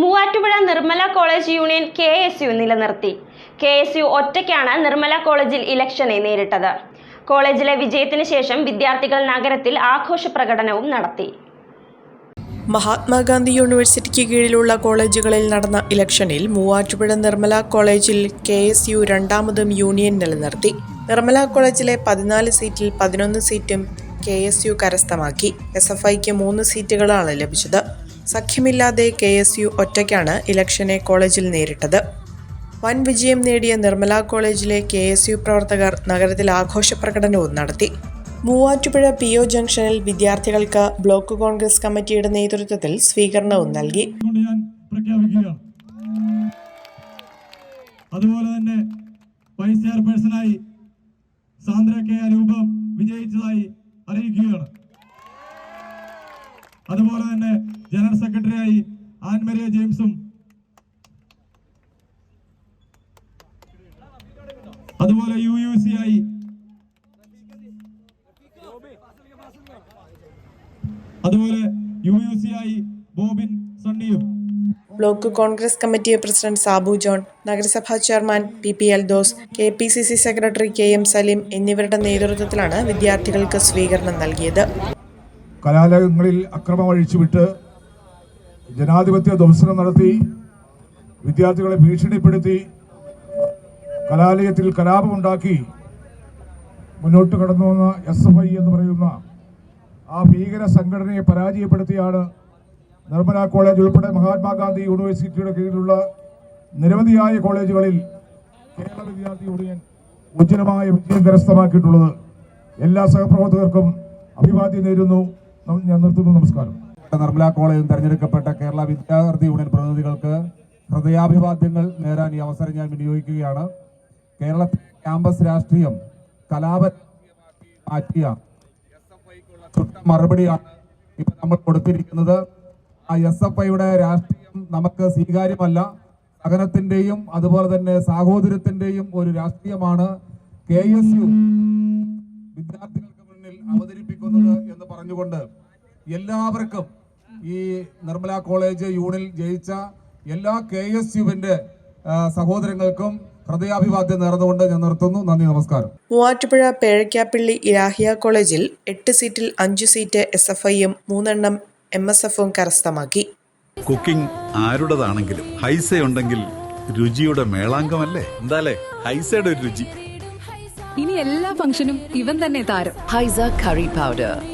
Muvattupuzha Nirmala college union K S U നിലനിർത്തി. K S U ഒറ്റയ്ക്കാണ് നിർമ്മല കോളേജിൽ ഇലക്ഷനെ നേരിട്ടത്. കോളേജിലെ വിജയത്തിന് ശേഷം വിദ്യാർത്ഥികൾ നഗരത്തിൽ ആഘോഷ പ്രകടനവും നടത്തി. മഹാത്മാഗാന്ധി യൂണിവേഴ്സിറ്റിക്ക് കീഴിലുള്ള കോളേജുകളിൽ നടന്ന ഇലക്ഷനിൽ മൂവാറ്റുപുഴ നിർമ്മല കോളേജിൽ കെ എസ് യു രണ്ടാമതും യൂണിയൻ നിലനിർത്തി. നിർമ്മല കോളേജിലെ പതിനാല് സീറ്റിൽ പതിനൊന്ന് സീറ്റും കെ എസ് യു കരസ്ഥമാക്കി. എസ് എഫ് ഐക്ക് മൂന്ന് സീറ്റുകളാണ് ലഭിച്ചത്. സഖ്യമില്ലാതെ കെ എസ് യു ഒറ്റയ്ക്കാണ് ഇലക്ഷനെ കോളേജിൽ നേരിട്ടത്. വൻ വിജയം നേടിയ നിർമ്മല കോളേജിലെ കെ എസ് യു പ്രവർത്തകർ നഗരത്തിൽ ആഘോഷ പ്രകടനവും നടത്തി. മൂവാറ്റുപുഴ പി ഒ ജംഗ്ഷനിൽ വിദ്യാർത്ഥികൾക്ക് ബ്ലോക്ക് കോൺഗ്രസ് കമ്മിറ്റിയുടെ നേതൃത്വത്തിൽ സ്വീകരണവും നൽകി. അതുപോലെ തന്നെ വൈസ് ചെയർപേഴ്സണായി സാന്ദ്ര കെ അരൂപം വിജയിച്ചതായി അറിയിക്കുകയാണ്. അതുപോലെ തന്നെ ജനറൽ സെക്രട്ടറിയായി ആൻമരിയ ജെയിംസും അതുപോലെ യു യു സി ആയി അതുപോലെ യു യു സി ആയി Bobin സണ്ണിയും block Congress committee president Sabu John നഗരസഭാ chairman P P Eldhose K P C C secretary K M Saleem എന്നിവരുടെ നേതൃത്വത്തിലാണ് വിദ്യാർത്ഥികൾക്ക് സ്വീകരണം നൽകിയത്. കലാലയങ്ങളിൽ അക്രമം അഴിച്ചുവിട്ട് ജനാധിപത്യ ധ്വംസനം നടത്തി വിദ്യാർത്ഥികളെ ഭീഷണിപ്പെടുത്തി കലാലയത്തിൽ കലാപമുണ്ടാക്കി മുന്നോട്ട് കടന്നു വന്ന എസ് എഫ് ഐ എന്ന് പറയുന്ന ആ ഭീകര സംഘടനയെ പരാജയപ്പെടുത്തിയാണ് നിർമ്മല കോളേജ് ഉൾപ്പെടെ മഹാത്മാഗാന്ധി യൂണിവേഴ്സിറ്റിയുടെ കീഴിലുള്ള നിരവധിയായ കോളേജുകളിൽ കേരള വിദ്യാർത്ഥി യൂണിയൻ ഉജ്ജ്വലമായ വിജയം കരസ്ഥമാക്കിയിട്ടുള്ളത് എല്ലാ സഹപ്രവർത്തകർക്കും അഭിവാദ്യം നേരുന്നു. ഞാൻ നിർത്തുന്നു. നമസ്കാരം. നിർമ്മല കോളേജിൽ തെരഞ്ഞെടുക്കപ്പെട്ട കേരള വിദ്യാർത്ഥി യൂണിയൻ പ്രതിനിധികൾക്ക് ഹൃദയാഭിവാദ്യങ്ങൾ നേരാൻ ഈ അവസരം ഞാൻ വിനിയോഗിക്കുകയാണ്. കേരള ക്യാമ്പസ് രാഷ്ട്രീയം കലാപ മാറ്റിയ മറുപടിയാണ് ഇപ്പൊ നമ്മൾ കൊടുത്തിരിക്കുന്നത്. ആ എസ് എഫ് ഐയുടെ രാഷ്ട്രീയം നമുക്ക് സ്വീകാര്യമല്ല. സഹനത്തിന്റെയും അതുപോലെ തന്നെ സാഹോദര്യത്തിന്റെയും ഒരു രാഷ്ട്രീയമാണ് കെ എസ് യു വിദ്യാർത്ഥികൾക്ക് മുന്നിൽ അവതരിപ്പിക്കുന്നത് എന്ന് പറഞ്ഞുകൊണ്ട് എല്ലാവർക്കും ഈ നിർമ്മല കോളേജ് യൂണിൽ ജയിച്ച എല്ലാ കെ എസ് യുവിന്റെ സഹോദരങ്ങൾക്കും ഹൃദയാഭിവാദ്യം നേർന്നുകൊണ്ട് ഞാൻ നിർത്തുന്നു. നന്ദി നമസ്കാരം. മൂവാറ്റുപുഴ പേഴയ്ക്കാപ്പള്ളി ഇരാഹിയ കോളേജിൽ എട്ട് സീറ്റിൽ അഞ്ചു സീറ്റ് എസ് എഫ് ഐയും മൂന്നെണ്ണം എം എസ് എഫും കരസ്ഥമാക്കി. കുക്കിംഗ് ആരുടേതാണെങ്കിലും ഹൈസ ഉണ്ടെങ്കിൽ രുചിയുടെ മേളാങ്കമല്ലേ? എന്താലേ? ഹൈസയുടെ ഒരു രുചി. ഇനി എല്ലാ ഫംഗ്ഷനും ഇവൻ തന്നെ താരം. ഹൈസ കറി powder,